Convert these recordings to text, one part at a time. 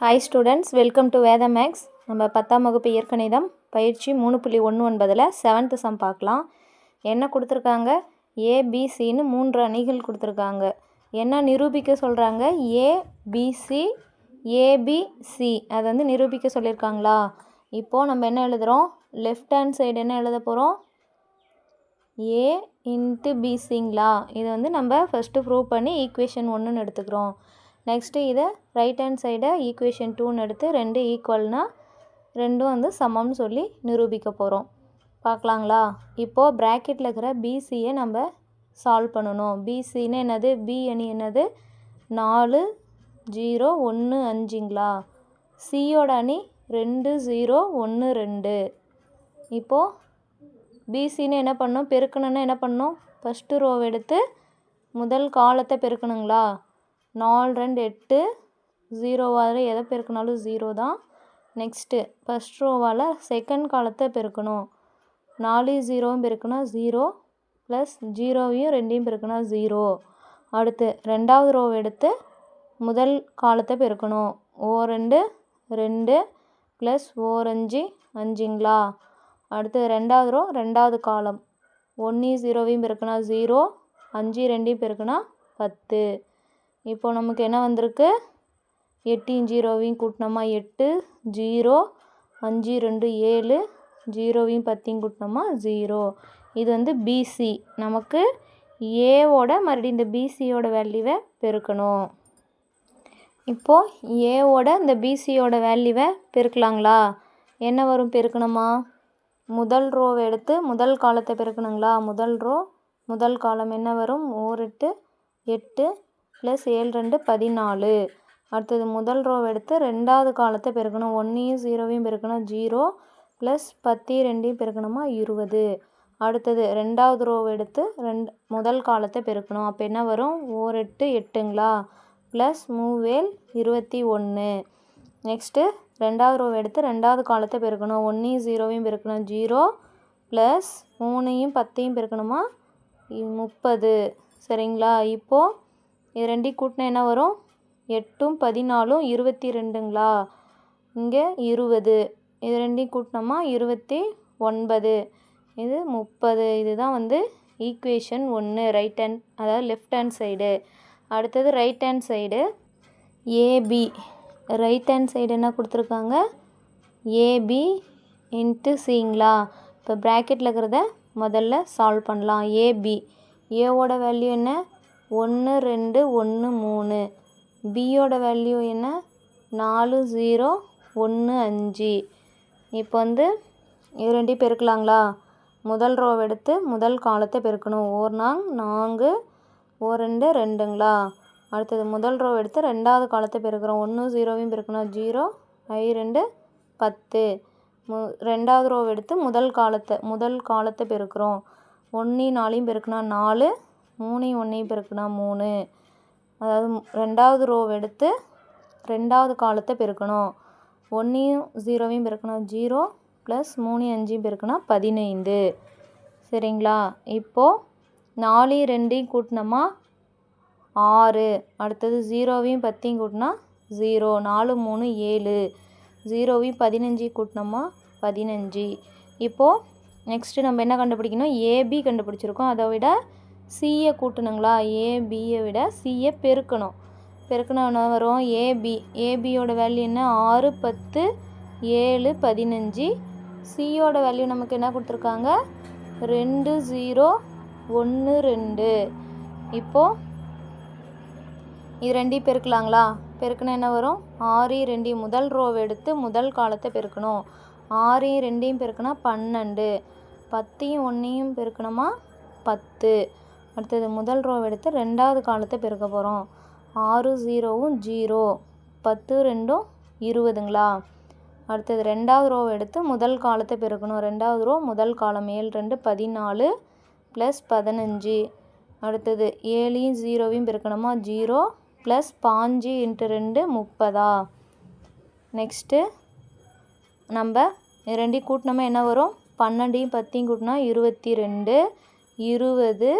Hi students welcome to Vedha maths நம்ம பத்தாம் வகுப்பு இயற்கணிதம் பயிற்சி மூணு புள்ளி ஒன்று ஒன்பதில் செவன்த்து சம் பார்க்கலாம். என்ன கொடுத்துருக்காங்க? ஏபிசின்னு மூன்று அணிகள் கொடுத்துருக்காங்க. என்ன நிரூபிக்க சொல்கிறாங்க ஏபிசி ஏபிசி அதை வந்து நிரூபிக்க சொல்லியிருக்காங்களா? இப்போது நம்ம என்ன எழுதுகிறோம் லெஃப்ட் ஹேண்ட் சைடு என்ன எழுத போகிறோம் ஏ இன்ட்டு பிசிங்களா இதை வந்து நம்ம ஃபஸ்ட்டு ப்ரூவ் பண்ணி ஈக்குவேஷன் ஒன்றுன்னு எடுத்துக்கிறோம். நெக்ஸ்ட்டு இதை ரைட் ஹேண்ட் சைடை ஈக்குவேஷன் டூன்னு எடுத்து ரெண்டு ஈக்குவல்னால் ரெண்டும் வந்து சமம்னு சொல்லி நிரூபிக்க போகிறோம் பார்க்கலாங்களா? இப்போது ப்ராக்கெட்டில் இருக்கிற பிசியை நம்ம சால்வ் பண்ணணும். பிசின்னு என்னது? பி அணி என்னது? நாலு ஜீரோ ஒன்று அஞ்சுங்களா? சியோட அணி ரெண்டு ஜீரோ ஒன்று ரெண்டு. இப்போது பிசின்னு என்ன பண்ணணும்? பெருக்கணுன்னா என்ன பண்ணணும்? ஃபஸ்ட்டு ரோவை எடுத்து முதல் காலத்தை பெருக்கணுங்களா? நாலு ரெண்டு எட்டு ஜீரோவால் எதை பெருக்கினாலும் ஜீரோ தான். நெக்ஸ்ட்டு ஃபஸ்ட் ரோவால் செகண்ட் காலத்தை பெருக்கணும். நாலு ஜீரோவும் பெருக்குனா ஜீரோ ப்ளஸ் ஜீரோவையும் ரெண்டையும் பெருக்குனா ஜீரோ. அடுத்து ரெண்டாவது ரோவை எடுத்து முதல் காலத்தை பெருக்கணும். ஓ ரெண்டு ரெண்டு ப்ளஸ் ஓர் அஞ்சு அஞ்சுங்களா? அடுத்து ரெண்டாவது ரோ ரெண்டாவது காலம் ஒன்று ஜீரோவையும் பெருக்குனா ஜீரோ அஞ்சு ரெண்டையும் பெருக்குனா பத்து. இப்போ நமக்கு என்ன வந்திருக்கு? எட்டையும் ஜீரோவையும் கூட்டினோமா? எட்டு ஜீரோ அஞ்சு ரெண்டு ஏழு ஜீரோவையும் பத்தையும் கூட்டினோமா? ஜீரோ. இது வந்து பிசி நமக்கு ஏவோட மறுபடியும் இந்த பிசியோட வேல்யூவை பெருக்கணும். இப்போது ஏவோட இந்த பிசியோட வேல்யூவை பெருக்கலாங்களா? என்ன வரும்? பெருக்கணுமா? முதல் ரோவை எடுத்து முதல் காலத்தை பெருக்கணுங்களா? முதல் ரோ முதல் காலம் என்ன வரும்? ஓர் எட்டு எட்டு ப்ளஸ் ஏழு ரெண்டு பதினாலு. அடுத்தது முதல் ரோவை எடுத்து ரெண்டாவது காலத்தை பெருக்கணும். ஒன்றையும் ஜீரோவையும் பெருக்கணும். ஜீரோ ப்ளஸ் பத்து ரெண்டையும் பெருக்கணுமா? இருபது. அடுத்தது ரெண்டாவது ரோவை எடுத்து ரெண்டு முதல் காலத்தை பெருக்கணும். அப்போ என்ன வரும்? ஓர் எட்டு எட்டுங்களா? ப்ளஸ் மூவேல் இருபத்தி ஒன்று நெக்ஸ்ட்டு ரெண்டாவது ரோவை எடுத்து ரெண்டாவது காலத்தை பெருக்கணும். ஒன்றையும் ஜீரோவையும் பெருக்கணும். ஜீரோ ப்ளஸ் மூணையும் பத்தையும் பெருக்கணுமா? முப்பது. சரிங்களா? இப்போது இது ரெண்டையும் கூட்டினா என்ன வரும்? எட்டும் பதினாலும் இருபத்தி ரெண்டுங்களா இங்கே இருபது. இது ரெண்டையும் கூட்டினோமா? இருபத்தி ஒன்பது இது முப்பது. இதுதான் வந்து ஈக்குவேஷன் ஒன்று ரைட் ஹேண்ட் அதாவது லெஃப்ட் ஹேண்ட் சைடு அடுத்தது right hand side AB right hand side என்ன கொடுத்துருக்காங்க? ஏபி இன்ட்டு சிங்களா இப்போ ப்ராக்கெட்டில் இருக்கிறத முதல்ல சால்வ் பண்ணலாம். ஏபி ஏவோட வேல்யூ என்ன? ஒன்று ரெண்டு ஒன்று மூணு. பியோட வேல்யூ என்ன? நாலு ஜீரோ ஒன்று அஞ்சு. இப்போ வந்து இது ரெண்டையும் பெருக்கலாங்களா? முதல் ரோவை எடுத்து முதல் காலத்தை பெருக்கணும். ஓர் நாங் நான்கு ஓர் ரெண்டு ரெண்டுங்களா? அடுத்தது முதல் ரோவை எடுத்து ரெண்டாவது காலத்தை பெருக்கிறோம். ஒன்று ஜீரோவையும் பெருக்கணும். ஜீரோ ஐ ரெண்டு பத்து. மு ரெண்டாவது ரோவை எடுத்து முதல் காலத்தை முதல் காலத்தை பெருக்கிறோம். ஒன்றையும் நாலையும் பெருக்கினா நாலு மூணையும் ஒன்றையும் பெருக்கினா மூணு. அதாவது ரெண்டாவது ரோ எடுத்து ரெண்டாவது காலத்தை பெருக்கணும். ஒன்றையும் ஜீரோவையும் பெருக்கணும். ஜீரோ ப்ளஸ் மூணு அஞ்சையும் பெருக்கினா பதினைந்து. சரிங்களா? இப்போது நாலு ரெண்டையும் கூட்டினோமா? ஆறு. அடுத்தது ஜீரோவையும் பத்தையும் கூட்டினா ஜீரோ நாலு மூணு ஏழு. ஜீரோவையும் பதினஞ்சு கூட்டினோமா? பதினஞ்சு. இப்போது நெக்ஸ்ட்டு நம்ம என்ன கண்டுபிடிக்கணும்? ஏபி கண்டுபிடிச்சிருக்கோம். அதை விட சிஏ கூட்டணுங்களா? ஏபியை விட சிஏ பெருக்கணும் பெருக்கணும். என்ன வரும். ஏபி ஏபியோட வேல்யூ என்ன? ஆறு பத்து ஏழு பதினஞ்சு. சியோட வேல்யூ நமக்கு என்ன கொடுத்துருக்காங்க? ரெண்டு ஜீரோ ஒன்று ரெண்டு. இப்போது இது ரெண்டையும் பெருக்கலாங்களா? பெருக்கினா என்ன வரும்? ஆறையும் ரெண்டையும் முதல் ரோவை எடுத்து முதல் காலத்தை பெருக்கணும். ஆறையும் ரெண்டையும் பெருக்கினா பன்னெண்டு. பத்தையும் ஒன்றையும் பெருக்கணுமா? பத்து. அடுத்தது முதல் ரோவை எடுத்து ரெண்டாவது காலத்தை பெருக்க போகிறோம் ஆறு ஜீரோவும் ஜீரோ பத்து ரெண்டும் இருபதுங்களா? அடுத்தது ரெண்டாவது ரோவை எடுத்து முதல் காலத்தை பெருக்கணும். ரெண்டாவது ரோ முதல் காலம் ஏழு ரெண்டு பதினாலு ப்ளஸ் பதினஞ்சு. அடுத்தது ஏழையும் ஜீரோவையும் பெருக்கணுமா? ஜீரோ ப்ளஸ் பாஞ்சு இன்ட்டு ரெண்டு முப்பதா? நெக்ஸ்ட்டு நம்ம ரெண்டையும் கூட்டினோமா என்ன வரும்? பன்னெண்டையும் பத்தையும் கூட்டினா இருபத்தி ரெண்டு இருபது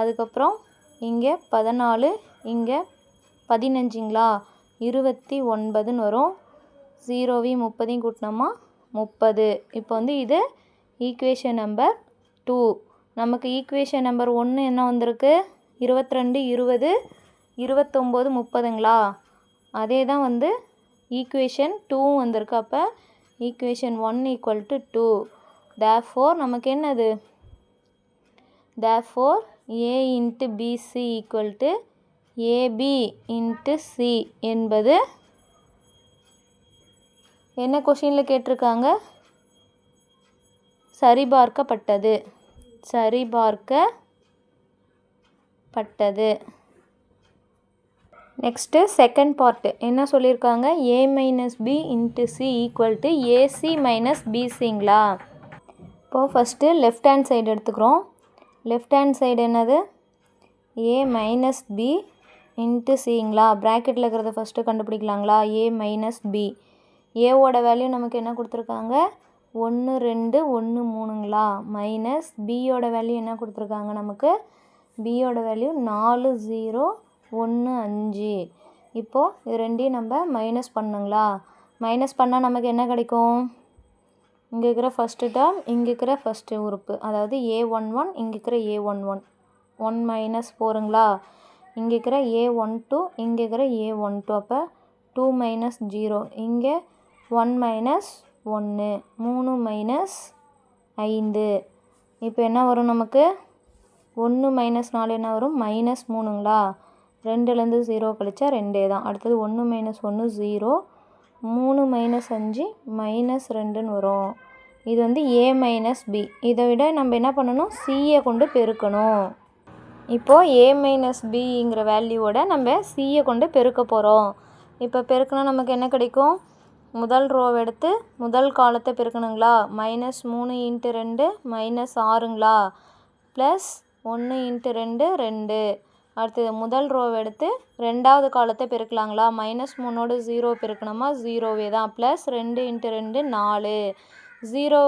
அதுக்கப்புறம் இங்கே பதினாலு இங்கே பதினஞ்சுங்களா? இருபத்தி ஒன்பதுன்னு வரும். ஜீரோவையும் முப்பதையும் கூட்டினோமா? முப்பது. இப்போ வந்து இது ஈக்குவேஷன் நம்பர் டூ நமக்கு ஈக்குவேஷன் நம்பர் ஒன்று என்ன வந்திருக்கு? இருபத்ரெண்டு இருபது இருபத்தொம்போது முப்பதுங்களா? அதே தான் வந்து ஈக்குவேஷன் டூவும் வந்திருக்கு. அப்போ equation one equal to two therefore நமக்கு என்னது? Therefore A into BC equal to AB into C என்பது என்ன கொஷினில் கேட்டிருக்காங்க? சரிபார்க்கப்பட்டது. சரிபார்க்கப்பட்டது. நெக்ஸ்ட்டு செகண்ட் பார்ட்டு என்ன சொல்லியிருக்காங்க? A minus B into C equal to AC minus பிசிங்களா இப்போது ஃபஸ்ட்டு லெஃப்ட் ஹேண்ட் சைடு எடுத்துக்கிறோம். லெஃப்ட் ஹேண்ட் சைடு என்னது? ஏ மைனஸ் பி இன்ட்டு சிங்களா ப்ராக்கெட்டில் இருக்கிறத ஃபஸ்ட்டு கண்டுபிடிக்கலாங்களா? ஏ மைனஸ் பி ஏவோட வேல்யூ நமக்கு என்ன கொடுத்துருக்காங்க? ஒன்று ரெண்டு ஒன்று மூணுங்களா? மைனஸ் பியோட வேல்யூ என்ன கொடுத்துருக்காங்க நமக்கு? பியோட வேல்யூ நாலு ஜீரோ ஒன்று அஞ்சு. இப்போது இது ரெண்டையும் நம்ம மைனஸ் பண்ணுங்களா? மைனஸ் பண்ணால் நமக்கு என்ன கிடைக்கும்? இங்கே இருக்கிற ஃபஸ்ட்டு டேர்ம் இங்கே இருக்கிற ஃபஸ்ட்டு உறுப்பு. அதாவது ஏ ஒன் ஒன் இங்கே இருக்கிற A one one one minus ஃபோருங்களா இங்கே இருக்கிற ஏ ஒன் டூ இங்கே இருக்கிற ஏ ஒன் டூ அப்போ டூ மைனஸ் ஜீரோ இங்கே ஒன் மைனஸ் ஒன்று மூணு மைனஸ் ஐந்து. இப்போ என்ன வரும் நமக்கு? ஒன்று மைனஸ் நாலு என்ன வரும்? மைனஸ் மூணுங்களா? ரெண்டுலேருந்து ஜீரோ கழிச்சா ரெண்டே தான் அடுத்தது ஒன்று மைனஸ் ஒன்று ஜீரோ மூணு மைனஸ் அஞ்சு மைனஸ் ரெண்டுன்னு வரும். இது வந்து ஏ மைனஸ் பி இதை விட நம்ம என்ன பண்ணணும்? சியை கொண்டு பெருக்கணும். இப்போது ஏ மைனஸ் பிங்கிற வேல்யூவோட நம்ம சியை கொண்டு பெருக்க போகிறோம் இப்போ பெருக்கினா நமக்கு என்ன கிடைக்கும்? முதல் ரோவை எடுத்து முதல் காலத்தை பெருக்கணுங்களா? மைனஸ் மூணு இன்ட்டு ரெண்டு மைனஸ் ஆறுங்களா? ப்ளஸ் ஒன்று இன்ட்டு ரெண்டு ரெண்டு. அடுத்தது முதல் ரோவை எடுத்து ரெண்டாவது காலத்தை பெருக்கலாங்களா? Minus மூணோடு zero பெருக்கணுமா? ஜீரோவே தான். ப்ளஸ் ரெண்டு இன்ட்டு ரெண்டு நாலு. ஜீரோ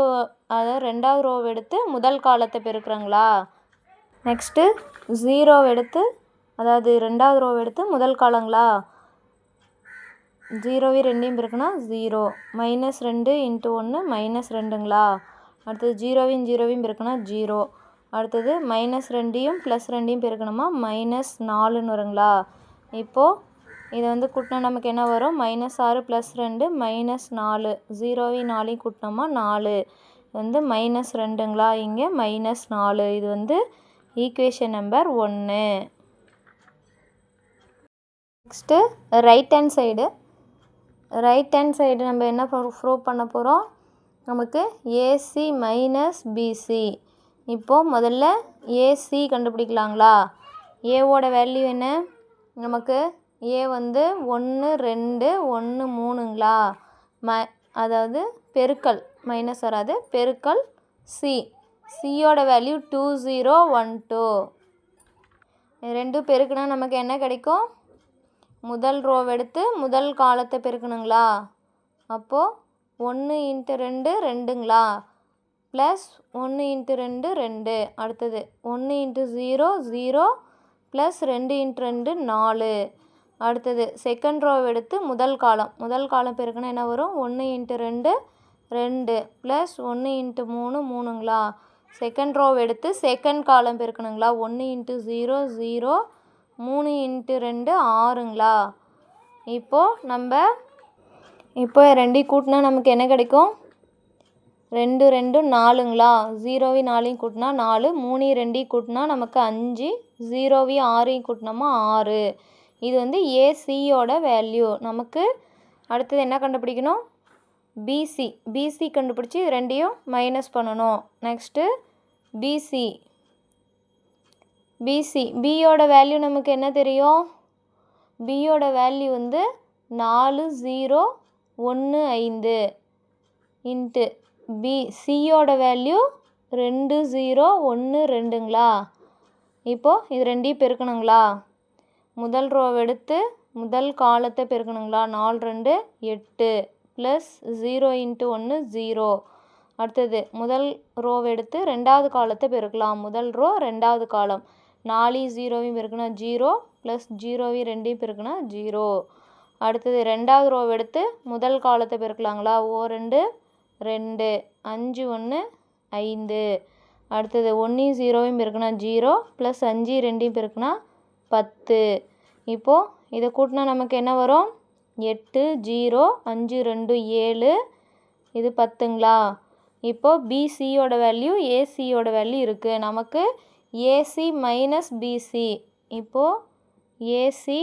அதாவது ரெண்டாவது ரோவை எடுத்து முதல் காலத்தை பெருக்கிறாங்களா? நெக்ஸ்ட்டு ஜீரோவை எடுத்து அதாவது ரெண்டாவது ரோவை எடுத்து முதல் காலங்களா ஜீரோவே ரெண்டையும் பெருக்குனா ஜீரோ மைனஸ் ரெண்டு இன்ட்டு ஒன்று மைனஸ் ரெண்டுங்களா? அடுத்தது ஜீரோவையும் ஜீரோவையும் பெருக்குனா ஜீரோ அடுத்தது மைனஸ் ரெண்டையும் ப்ளஸ் ரெண்டையும் பெருக்கணுமா? மைனஸ் நாலுன்னு வருங்களா? இப்போது இதை வந்து கூட்டினா நமக்கு என்ன வரும்? மைனஸ் ஆறு ப்ளஸ் ரெண்டு மைனஸ் நாலு. ஜீரோவையும் நாலையும் கூட்டினோமா? நாலு. வந்து மைனஸ் ரெண்டுங்களா? இங்கே மைனஸ் நாலு. இது வந்து ஈக்குவேஷன் நம்பர் ஒன்று next right hand side right hand side நம்ம என்ன ப்ரூவ் பண்ண போகிறோம் நமக்கு ஏசி மைனஸ் பிசி இப்போது முதல்ல ஏசி கண்டுபிடிக்கலாங்களா? ஏவோட வேல்யூ என்ன? நமக்கு ஏ வந்து ஒன்று ரெண்டு ஒன்று மூணுங்களா? ம அதாவது பெருக்கல் மைனஸ் வராது. பெருக்கல் சி சியோட value two zero one two ரெண்டும் பெருக்குனா நமக்கு என்ன கிடைக்கும்? முதல் ரோவ் எடுத்து முதல் காலத்தை பெருக்கணுங்களா? அப்போது ஒன்று இன்ட்டு ரெண்டு ரெண்டுங்களா? ப்ளஸ் ஒன்று இன்ட்டு ரெண்டு ரெண்டு. அடுத்தது ஒன்று இன்ட்டு ஜீரோ ஜீரோ ப்ளஸ் ரெண்டு இன்ட்டு ரெண்டு நாலு. அடுத்தது செகண்ட் ரோ எடுத்து முதல் காலம் முதல் காலம் பெருக்குன்னா என்ன வரும்? ஒன்று இன்ட்டு ரெண்டு ரெண்டு ப்ளஸ் ஒன்று இன்ட்டு மூணு மூணுங்களா? செகண்ட் ரோ எடுத்து செகண்ட் காலம் பெருக்கணுங்களா ஒன்று இன்ட்டு ஜீரோ ஜீரோ மூணு இன்ட்டு ரெண்டு ஆறுங்களா? இப்போது நம்ம இப்போ ரெண்டையும் கூட்டினா நமக்கு என்ன கிடைக்கும்? ரெண்டு ரெண்டு நாலுங்களா? ஜீரோவையும் நாலையும் கூட்டினா நாலு மூணு ரெண்டையும் கூட்டினா நமக்கு அஞ்சு ஜீரோவையும் ஆறையும் கூட்டினோமா ஆறு. இது வந்து ஏசியோட வேல்யூ நமக்கு அடுத்தது என்ன கண்டுபிடிக்கணும்? பிசி பிசி கண்டுபிடிச்சி இது ரெண்டையும் மைனஸ் பண்ணணும். நெக்ஸ்ட்டு பிசி பிசி பியோட வேல்யூ நமக்கு என்ன தெரியும்? பியோட வேல்யூ வந்து நாலு ஜீரோ ஒன்று ஐந்து. இன்ட்டு பி சியோட வேல்யூ ரெண்டு ஜீரோ ஒன்று ரெண்டுங்களா? இப்போது இது ரெண்டையும் பெருக்கணுங்களா? முதல் ரோவை எடுத்து முதல் காலத்தை பெருக்கணுங்களா? நாலு ரெண்டு எட்டு ப்ளஸ் ஜீரோ இன்ட்டு ஒன்று ஜீரோ அடுத்தது முதல் ரோவை எடுத்து ரெண்டாவது காலத்தை பெருக்கலாம். முதல் ரோ ரெண்டாவது காலம் நாலு ஜீரோவையும் பெருக்கினா ஜீரோ ப்ளஸ் ஜீரோவையும் ரெண்டையும் பெருக்கினா ஜீரோ அடுத்தது ரெண்டாவது ரோவை எடுத்து முதல் காலத்தை பெருக்கலாங்களா? ஓ ரெண்டு ரெண்டு அஞ்சு ஒன்று ஐந்து. அடுத்தது ஒன்றையும் ஜீரோவையும் பெருக்கினா ஜீரோ ப்ளஸ் அஞ்சு ரெண்டையும் பெருக்கினா பத்து. இப்போது இதை கூட்டினா நமக்கு என்ன வரும்? எட்டு ஜீரோ அஞ்சு ரெண்டு ஏழு. இது பத்துங்களா? இப்போது பிசியோட வேல்யூ ஏசியோட வேல்யூ இருக்குது நமக்கு ஏசி மைனஸ் பிசி இப்போது ஏசி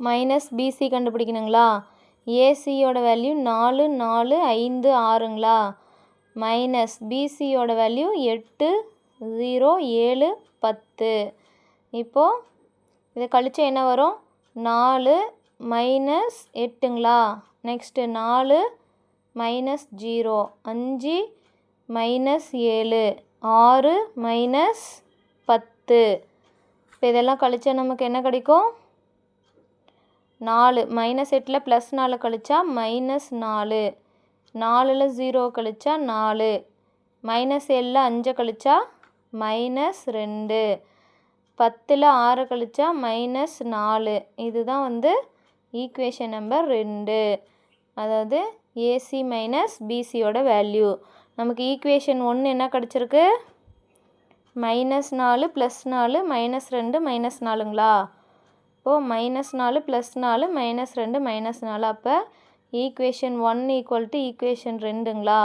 மைனஸ் பிசி கண்டுபிடிக்கணுங்களா? ஏசியோட வேல்யூ நாலு நாலு ஐந்து ஆறுங்களா? மைனஸ் பிசியோட வேல்யூ எட்டு ஜீரோ ஏழு பத்து. இப்போது இதை கழிச்சா என்ன வரும்? நாலு மைனஸ் எட்டுங்களா? நெக்ஸ்ட்டு நாலு மைனஸ் ஜீரோ அஞ்சு மைனஸ் ஏழு ஆறு மைனஸ் பத்து. இப்போ இதெல்லாம் கழிச்சா நமக்கு என்ன கிடைக்கும்? நாலு. மைனஸ் எட்டில் ப்ளஸ் நாலு கழிச்சா மைனஸ் நாலு. நாலில் ஜீரோ கழிச்சா நாலு. மைனஸ் ஏழில் அஞ்சை கழிச்சா மைனஸ் ரெண்டு. பத்தில் ஆறு கழிச்சா மைனஸ் நாலு. இதுதான் வந்து ஈக்குவேஷன் நம்பர் ரெண்டு. அதாவது ஏசி மைனஸ் பிசியோட வேல்யூ நமக்கு ஈக்குவேஷன் ஒன்று என்ன கிடச்சிருக்கு? மைனஸ் நாலு ப்ளஸ் நாலு மைனஸ் ரெண்டு மைனஸ் நாலுங்களா? இப்போது மைனஸ் நாலு ப்ளஸ் நாலு மைனஸ் ரெண்டு மைனஸ் நாலு. அப்போ equation one equal to equation ரெண்டுங்களா?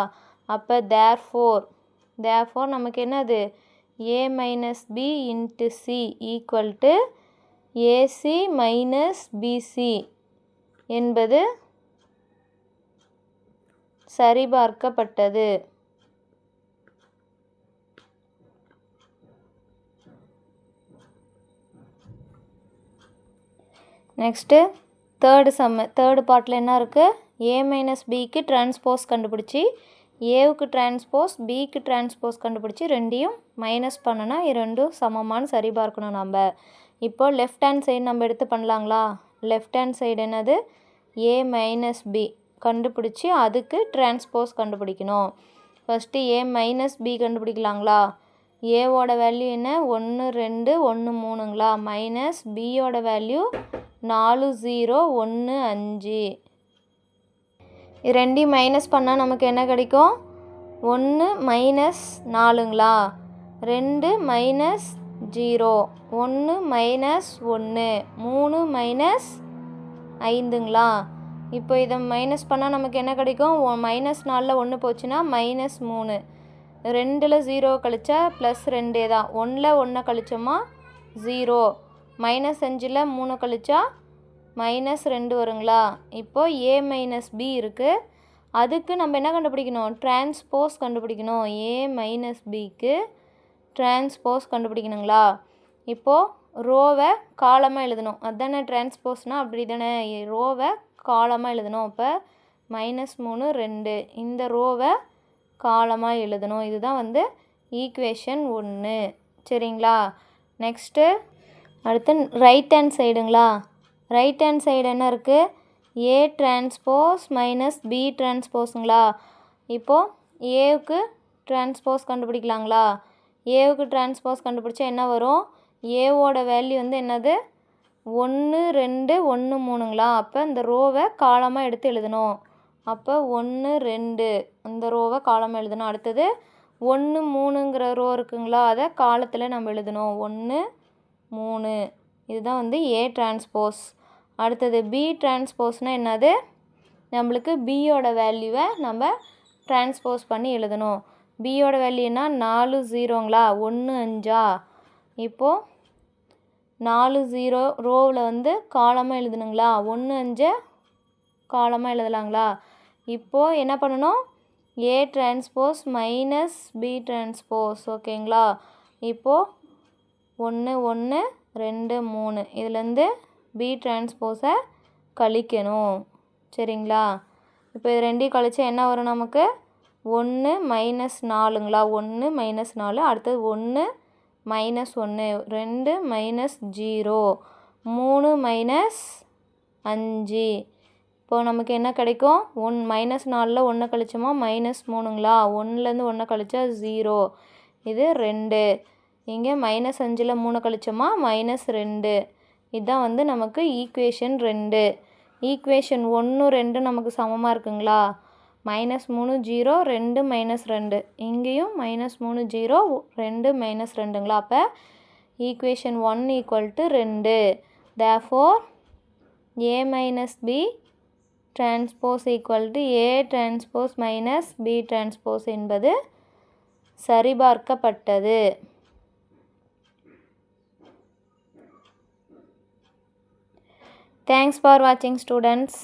அப்போ தேர் ஃபோர் தேர் ஃபோர் நமக்கு என்னது? A minus B into C equal to AC minus BC என்பது சரிபார்க்கப்பட்டது. நெக்ஸ்ட்டு தேர்டு சம்மு தேர்டு பார்ட்டில் என்ன இருக்குது ஏ மைனஸ் பிக்கு டிரான்ஸ்போஸ் கண்டுபிடிச்சி ஏவுக்கு டிரான்ஸ்போஸ் பிக்கு டிரான்ஸ்போஸ் கண்டுபிடிச்சி ரெண்டையும் மைனஸ் பண்ணனா ரெண்டும் சமமானு சரிபார்க்கணும் நம்ம இப்போ லெஃப்ட் ஹேண்ட் சைடு நம்ம எடுத்து பண்ணலாங்களா? லெஃப்ட் ஹேண்ட் சைடு என்னது? ஏ மைனஸ் பி கண்டுபிடிச்சி அதுக்கு டிரான்ஸ்போஸ் கண்டுபிடிக்கணும். ஃபஸ்ட்டு ஏ மைனஸ் பி கண்டுபிடிக்கலாங்களா? ஏவோட வேல்யூ என்ன? ஒன்று ரெண்டு ஒன்று மூணுங்களா? மைனஸ் பியோட வேல்யூ நாலு ஜீரோ ஒன்று அஞ்சு. இது ரெண்டையும் மைனஸ் பண்ணால் நமக்கு என்ன கிடைக்கும்? ஒன்று மைனஸ் நாலுங்களா? ரெண்டு மைனஸ் ஜீரோ ஒன்று மைனஸ் ஒன்று மூணு மைனஸ் ஐந்துங்களா? இப்போ இதை மைனஸ் பண்ணால் நமக்கு என்ன கிடைக்கும்? மைனஸ் நாலில் ஒன்று போச்சுன்னா மைனஸ் மூணு. ரெண்டில் ஜீரோ கழிச்சா ப்ளஸ் ரெண்டே தான். ஒன்றில் ஒன்றை கழிச்சோமா? ஜீரோ மைனஸ் அஞ்சில் மூணு கழிச்சா மைனஸ் ரெண்டு வருங்களா? இப்போது ஏ மைனஸ் பி இருக்குது அதுக்கு நம்ம என்ன கண்டுபிடிக்கணும்? டிரான்ஸ்போஸ் கண்டுபிடிக்கணும். ஏ மைனஸ் பிக்கு டிரான்ஸ்போஸ் கண்டுபிடிக்கணுங்களா? இப்போது ரோவை காலமாக எழுதணும். அதுதானே டிரான்ஸ்போஸ்னால் அப்படி தானே. ரோவை காலமாக எழுதணும். இப்போ மைனஸ் மூணு ரெண்டு. இந்த ரோவை காலமாக எழுதணும். இதுதான் வந்து ஈக்குவேஷன் ஒன்று சரிங்களா? நெக்ஸ்ட்டு அடுத்து ரைட் ஹேண்ட் சைடுங்களா ரைட் ஹேண்ட் சைடு என்ன இருக்குது ஏ டிரான்ஸ்போஸ் மைனஸ் பி டிரான்ஸ்போஸுங்களா இப்போது ஏவுக்கு டிரான்ஸ்போஸ் கண்டுபிடிக்கலாங்களா? ஏவுக்கு டிரான்ஸ்போஸ் கண்டுபிடிச்சா என்ன வரும்? ஏவோட வேல்யூ வந்து என்னது? ஒன்று ரெண்டு ஒன்று மூணுங்களா? அப்போ இந்த ரோவை காலமாக எடுத்து எழுதணும். அப்போ ஒன்று ரெண்டு அந்த ரோவை காலமாக எழுதணும். அடுத்தது ஒன்று மூணுங்கிற ரோ இருக்குங்களா? அதை காலத்தில் நம்ம எழுதணும். ஒன்று மூணு. இதுதான் வந்து ஏ டிரான்ஸ்போஸ் அடுத்தது பி டிரான்ஸ்போஸ்னால் என்னது? நம்மளுக்கு பியோட வேல்யூவை நம்ம டிரான்ஸ்போஸ் பண்ணி எழுதணும். பியோட வேல்யூனா நாலு ஜீரோங்களா ஒன்று அஞ்சா? இப்போது நாலு ஜீரோ ரோவில் வந்து காலமாக எழுதணுங்களா? ஒன்று அஞ்சு காலமாக எழுதலாங்களா? இப்போது என்ன பண்ணணும்? A transpose minus B transpose ஓகேங்களா இப்போது ஒன்று ஒன்று ரெண்டு மூணு. இதுலேருந்து பி டிரான்ஸ்போஸை கழிக்கணும். சரிங்களா? இப்போ இது ரெண்டையும் கழிச்சா என்ன வரும் நமக்கு? ஒன்று மைனஸ் நாலுங்களா? ஒன்று மைனஸ் நாலு. அடுத்தது ஒன்று மைனஸ் ஒன்று. ரெண்டு மைனஸ் ஜீரோ மூணு மைனஸ் அஞ்சு. இப்போது நமக்கு என்ன கிடைக்கும்? ஒன் மைனஸ் நாலில் ஒன்று கழிச்சோமா? மைனஸ் மூணுங்களா? ஒன்றுலேருந்து ஒன்றை கழிச்சா ஜீரோ இது ரெண்டு. இங்கே மைனஸ் அஞ்சில் மூணு கழிச்சோமா? மைனஸ் ரெண்டு. இதுதான் வந்து நமக்கு ஈக்குவேஷன் ரெண்டு. ஈக்குவேஷன் ஒன்று ரெண்டு நமக்கு சமமாக இருக்குங்களா? மைனஸ் மூணு ஜீரோ ரெண்டு மைனஸ் ரெண்டு. இங்கேயும் மைனஸ் மூணு ஜீரோ ரெண்டு மைனஸ் ரெண்டுங்களா? அப்போ ஈக்குவேஷன் ஒன் ஈக்குவல் டு ரெண்டு. Therefore A minus B transpose equal to A transpose minus B transpose என்பது சரிபார்க்கப்பட்டது. தேங்க்ஸ் ஃபார் வாட்சிங் ஸ்டூடெண்ட்ஸ்